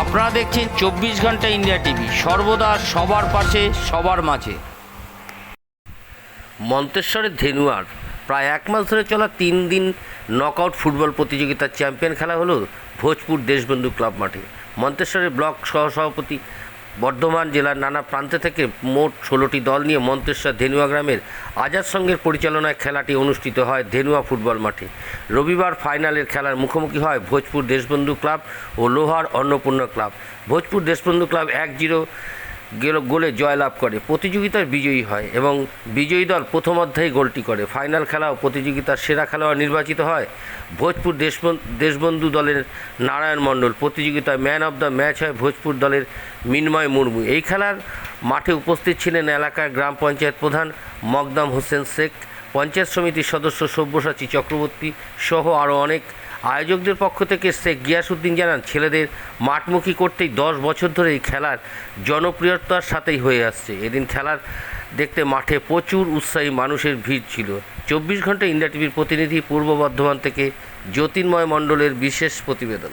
আপনারা দেখছেন চব্বিশ ঘণ্টা ইন্ডিয়া টিভি। সর্বদা সবার পাশে, সবার মাঝে। মন্তেশ্বরের ধেনুয়ার, প্রায় এক মাস ধরে চলা তিন দিন নকআউট ফুটবল প্রতিযোগিতার চ্যাম্পিয়ন খেলা হলো ভোজপুর দেশবন্ধু ক্লাব মাঠে। মন্তেশ্বরের ব্লক সহসভাপতি বর্ধমান জেলার নানা প্রান্তে থেকে মোট ষোলোটি দল নিয়ে মন্তেশ্বর ধেনুয়া গ্রামের আজাদ সঙ্গের পরিচালনায় খেলাটি অনুষ্ঠিত হয় ধেনুয়া ফুটবল মাঠে। রবিবার ফাইনালের খেলার মুখোমুখি হয় ভোজপুর দেশবন্ধু ক্লাব ও লোহার অন্নপূর্ণা ক্লাব। ভোজপুর দেশবন্ধু ক্লাব এক জিরো গেল, গোলে জয়লাভ করে। প্রতিযোগিতার বিজয়ী হয় এবং বিজয়ী দল প্রথম অধ্যায়ে গোলটি করে। ফাইনাল খেলা ও প্রতিযোগিতার সেরা খেলোয়াড় নির্বাচিত হয়। ভোজপুর দেশবন- দেশবন্ধু দলের নারায়ণ মণ্ডল, প্রতিযোগিতায় ম্যান অব দ্য ম্যাচ হয় ভোজপুর দলের মিনময় মুর্মু। এই খেলার মাঠে উপস্থিত ছিলেন এলাকার গ্রাম পঞ্চায়েত প্রধান মকদাম হোসেন শেখ, পঞ্চায়েত সমিতির সদস্য সব্যসাচী চক্রবর্তী সহ আরও অনেক আয়োজকদের পক্ষ থেকে শেখ গিয়াসুদ্দিন জানান, ছেলেদের মাঠমুখী করতেই দশ বছর ধরে এই খেলার জনপ্রিয়তার সাথেই হয়ে আসছে। এদিন খেলার দেখতে মাঠে প্রচুর উৎসাহী মানুষের ভিড় ছিল। চব্বিশ ঘণ্টা ইন্ডিয়া টিভির প্রতিনিধি পূর্ব বর্ধমান থেকে জ্যোতির্ময় মণ্ডলের বিশেষ প্রতিবেদন।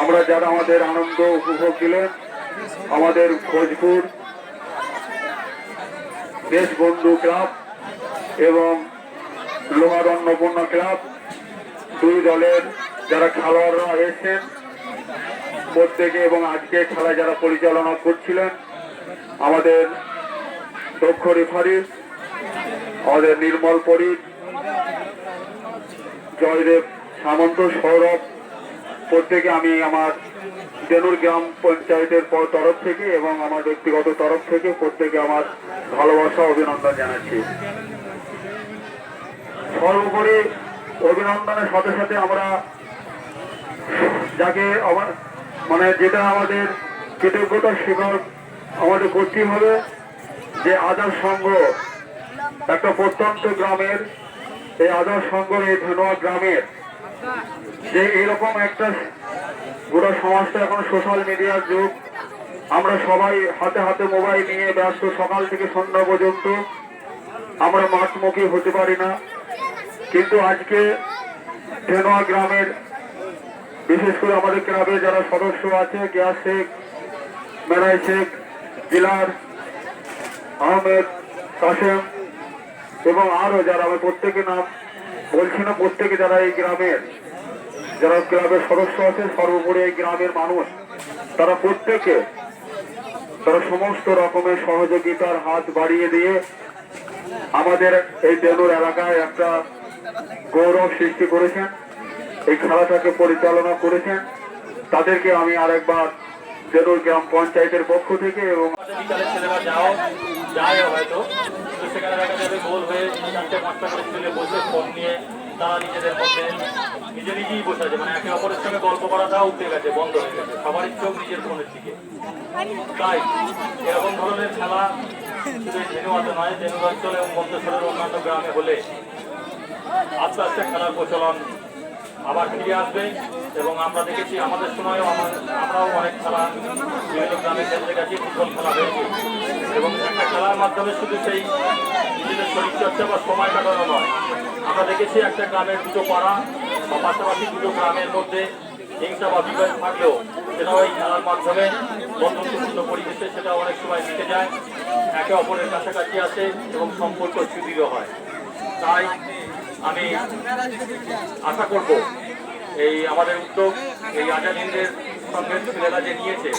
আমরা যারা আমাদের আনন্দ উপভোগ দিলেন আমাদের ভোজপুর দেশবন্ধু ক্লাব এবং লোহার অন্নপূর্ণা ক্লাব। দুই দলের যারা খেলোয়াড়রা এসেছেন, প্রত্যেকে এবং আজকে খেলা যারা পরিচালনা করছিলেন, আমাদের দক্ষ রেফারি আমাদের নির্মল পরিত জয়দেব সামন্ত সৌরভ, প্রত্যেকে আমি আমার দেনুর গ্রাম পঞ্চায়েতের তরফ থেকে এবং আমার ব্যক্তিগত তরফ থেকে প্রত্যেকে আমার ভালোবাসা, অভিনন্দন জানাচ্ছি। সর্বোপরি অভিনন্দনের সাথে সাথে আমরা যাকে আমার মানে যেটা আমাদের কৃতজ্ঞতা স্বীকার আমাদের করতেই হবে, যে আদার সংঘ, একটা প্রত্যন্ত গ্রামের, এই আদার সংঘ এই ধেনুয়া গ্রামের, যে এরকম একটা গোটা সমাজটা এখন সোশ্যাল মিডিয়ার যুগ। আমরা সবাই হাতে হাতে মোবাইল নিয়ে ব্যস্ত, সকাল থেকে সন্ধ্যা পর্যন্ত আমরা মাঠমুখী হতে পারি না। কিন্তু আজকে ধেনোয়া গ্রামের, বিশেষ করে আমাদের ক্লাবে যারা সদস্য আছে, গিয়াস শেখ, মেরাই শেখ, জিলার, আহমেদ কাসেম এবং আরও যারা, আমি প্রত্যেকে নাম বলছি না, প্রত্যেকে যারা এই গ্রামের, যারা ক্লাবের সদস্য আছে, সর্বোপরি এই গ্রামের মানুষ, তারা প্রত্যেকে তারা সমস্ত রকমের সহযোগিতার হাত বাড়িয়ে দিয়ে আমাদের এই দেনুর এলাকায় একটা গৌরব সৃষ্টি করেছেন, এই খেলাটাকে পরিচালনা করেছেন। তাদেরকে আমি আরেকবার দেনুর গ্রাম পঞ্চায়েতের পক্ষ থেকে এবং হয়তো। সেখানে গোল হয়ে চারটে করে বসে ফোন নিয়ে তারা নিজেদের মধ্যে নিজে নিজেই বসে আছে। মানে একে অপরের সঙ্গে গল্প বন্ধ নিজের ফোনের দিকে। তাই ধরনের খেলা শুধু ধেনুয়াতে নয় ধেনুর অঞ্চল এবং মন্তেশ্বরের অন্যান্য গ্রামে হলে আস্তে আস্তে খেলার প্রচলন আবার ফিরে আসবে এবং আমরা দেখেছি আমাদের সময়ও আমার আমরাও অনেক খেলা বিভিন্ন গ্রামে খেলতে গেছি ফুটবল খেলা হয়েছে। এবং একটা খেলার মাধ্যমে শুধু সেই নিজেদের শরীরচর্চা বা সময় কাটানো নয়। আমরা দেখেছি একটা গ্রামের দুটো পাড়া, বা পাশাপাশি দুটো গ্রামের মধ্যে হিংসা বা বিবাদ থাকলেও সেটাও এই খেলার মাধ্যমে বন্ধুত্বপূর্ণ পরিবেশে সেটা অনেক সময় মিটে যায়। একে অপরের কাছাকাছি আসে এবং সম্পর্ক সুদৃঢ় হয়। তাই আমি আশা করব এই আমাদের উদ্যোগ, এই আজাদিনদের সঙ্গে ছেলেরা যে নিয়েছে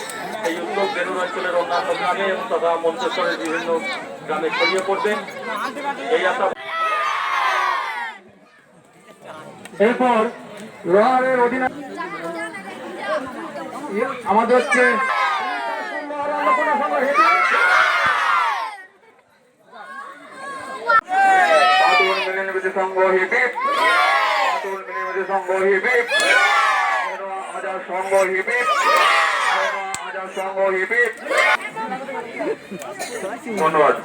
এই উদ্যোগ বেলুর অঞ্চলের অন্যান্য গ্রামে এবং তথা মন্তেশ্বরের বিভিন্ন গ্রামে ছড়িয়ে পড়বে। এই আশা এরপর লোহারের অধীনে আমাদের হচ্ছে সংঘ হিবিপ সংঘ হিবিপ আজাদ সংঘ হিবিপ আজাদ সংঘ হিবিপ ধন্যবাদ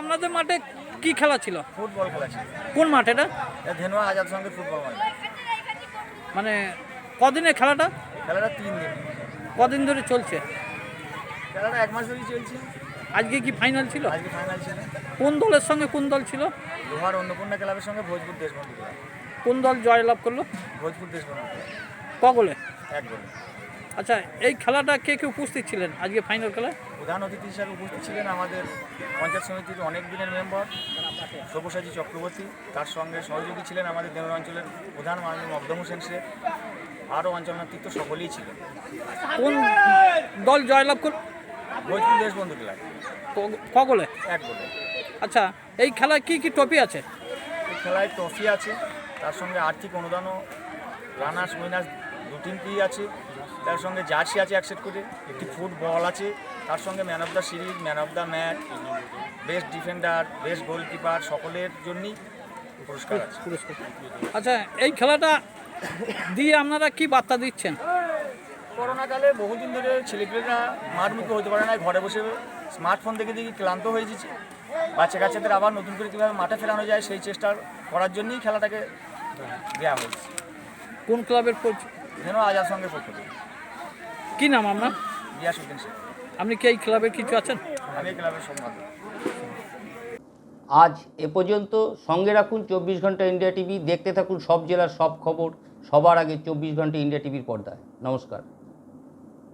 আপনাদের মাঠে কি খেলা ছিল? ফুটবল খেলা ছিল। কোন মাঠ এটা? ধেনুয়া আজাদ সঙ্গে ফুটবল মাঠ। মানে কদিনের খেলাটা? খেলাটা তিন দিন। কদিন ধরে চলছে? খেলাটা এক মাস ধরেই চলছে। আজকে কি ফাইনাল ছিল? আজকে ফাইনাল ছিল। কোন দলের সঙ্গে কোন দল ছিল? লোহার অন্নপূর্ণা ক্লাবের সঙ্গে ভোজপুর দেশবন্ধু ক্লাব কোন দল জয়লাভ করল? ভোজপুর দেশবন্ধু ক্লাব কগলে এক বলে আচ্ছা এই খেলাটা কে কে উপস্থিত ছিলেন আজকে ফাইনাল খেলায়? প্রধান অতিথি হিসাবে উপস্থিত ছিলেন আমাদের পঞ্চায়েত সমিতির অনেক দিনের মেম্বার সব্যসাচী চক্রবর্তী। তার সঙ্গে সহযোগী ছিলেন আমাদের দেনুর অঞ্চলের প্রধান মাননীয় মকদম হোসেন শেখ আরও অঞ্চল নেতৃত্ব সকলেই ছিলেন। কোন দল জয়লাভ করল ভোজপুর দেশবন্ধু ক- কগলে? এক বলে আচ্ছা এই খেলায় কি কি ট্রফি আছে? এই খেলায় ট্রফি আছে। তার সঙ্গে আর্থিক অনুদানও। রানার্স উইনার্স দু তিনটি আছে। তার সঙ্গে জার্সি আছে এক সেট করে একটি ফুটবল আছে তার সঙ্গে man of the series man of the match best defender best goalkeeper সকলের জন্যই পুরস্কার আছে। আচ্ছা এই খেলাটা দিয়ে আপনারা কি বার্তা দিচ্ছেন? করোনাকালে বহুদিন ধরে ছেলেপেলেরা মাঠমুখী হতে পারে না ঘরে বসে স্মার্টফোন দেখে দেখি ক্লান্ত হয়ে যাচ্ছে বাচ্চা কাচ্চাদের আবার নতুন করে কীভাবে মাঠে ফেরানো যায় সেই চেষ্টা করার জন্যই খেলাটাকে দেওয়া হয়েছে। কোন ক্লাবের যেন আজাদ সঙ্গে পক্ষ থেকে কি নাম আপনার? গিয়াসুদ্দিন শেখ। আপনি কি এই ক্লাবের কিছু আছেন? আমি ক্লাবের সম্পাদক। আজ এ পর্যন্ত সঙ্গে রাখুন চব্বিশ ঘণ্টা ইন্ডিয়া টিভি দেখতে থাকুন সব জেলার সব খবর সবার আগে চব্বিশ ঘণ্টা ইন্ডিয়া টিভির পর্দায়। নমস্কার।